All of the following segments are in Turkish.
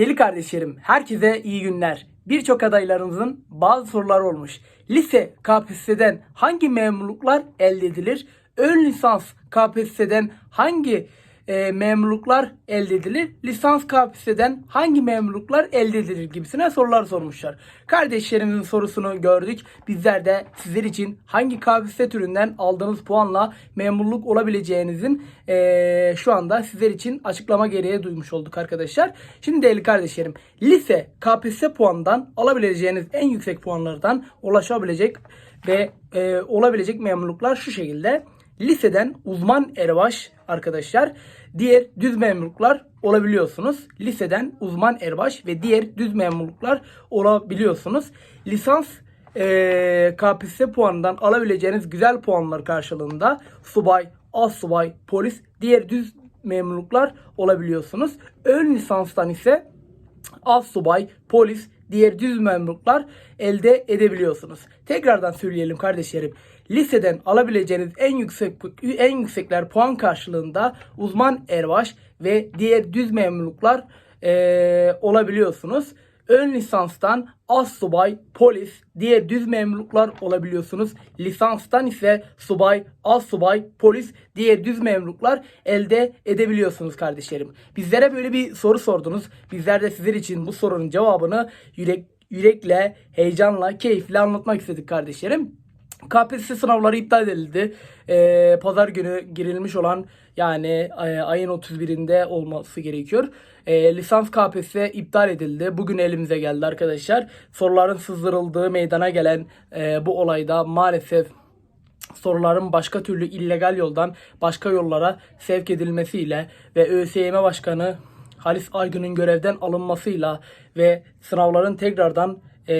Deli kardeşlerim, herkese iyi günler. Birçok adaylarımızın bazı soruları olmuş. Lise KPSS'den hangi memurluklar elde edilir? Ön lisans KPSS'den hangi e, memurluklar elde edilir? Lisans KPSS'den hangi memurluklar elde edilir gibisine sorular sormuşlar. Kardeşlerimizin sorusunu gördük. Bizler de sizler için hangi KPSS türünden aldığınız puanla memurluk olabileceğinizin e, şu anda sizler için açıklama gereği duymuş olduk arkadaşlar. Şimdi değerli kardeşlerim lise KPSS puanından alabileceğiniz en yüksek puanlardan ulaşabilecek ve e, olabilecek memurluklar şu şekilde. Liseden uzman erbaş arkadaşlar. Diğer düz memurluklar olabiliyorsunuz. Liseden uzman erbaş ve diğer düz memurluklar olabiliyorsunuz. Lisans eee KPSS puanından alabileceğiniz güzel puanlar karşılığında subay, az subay, polis, diğer düz memurluklar olabiliyorsunuz. Ön lisanstan ise az subay, polis, diğer düz memurluklar elde edebiliyorsunuz. Tekrardan söyleyelim kardeşlerim. Liseden alabileceğiniz en yüksek en yüksekler puan karşılığında uzman erbaş ve diğer düz memurluklar eee, olabiliyorsunuz. Ön lisanstan az subay, polis, diğer düz memurluklar olabiliyorsunuz. Lisanstan ise subay, az subay, polis, diğer düz memurluklar elde edebiliyorsunuz kardeşlerim. Bizlere böyle bir soru sordunuz. Bizler de sizler için bu sorunun cevabını yürek, yürekle, heyecanla, keyifle anlatmak istedik kardeşlerim. KPSS sınavları iptal edildi. Ee, Pazar günü girilmiş olan yani e, ayın 31'inde olması gerekiyor. Ee, lisans KPSS iptal edildi. Bugün elimize geldi arkadaşlar. Soruların sızdırıldığı meydana gelen e, bu olayda maalesef soruların başka türlü illegal yoldan başka yollara sevk edilmesiyle ve ÖSYM Başkanı Halis Aygün'ün görevden alınmasıyla ve sınavların tekrardan eee,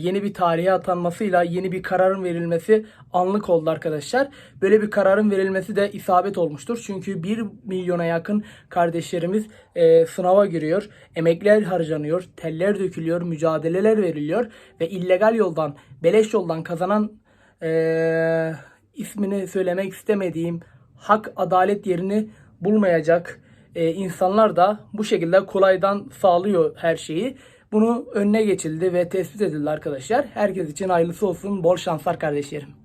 yeni bir tarihe atanmasıyla yeni bir kararın verilmesi anlık oldu arkadaşlar. Böyle bir kararın verilmesi de isabet olmuştur. Çünkü 1 milyona yakın kardeşlerimiz eee, sınava giriyor. Emekler harcanıyor, teller dökülüyor, mücadeleler veriliyor ve illegal yoldan, beleş yoldan kazanan eee, ismini söylemek istemediğim hak adalet yerini bulmayacak e, insanlar da bu şekilde kolaydan sağlıyor her şeyi. Bunu önüne geçildi ve tespit edildi arkadaşlar. Herkes için hayırlısı olsun. Bol şanslar kardeşlerim.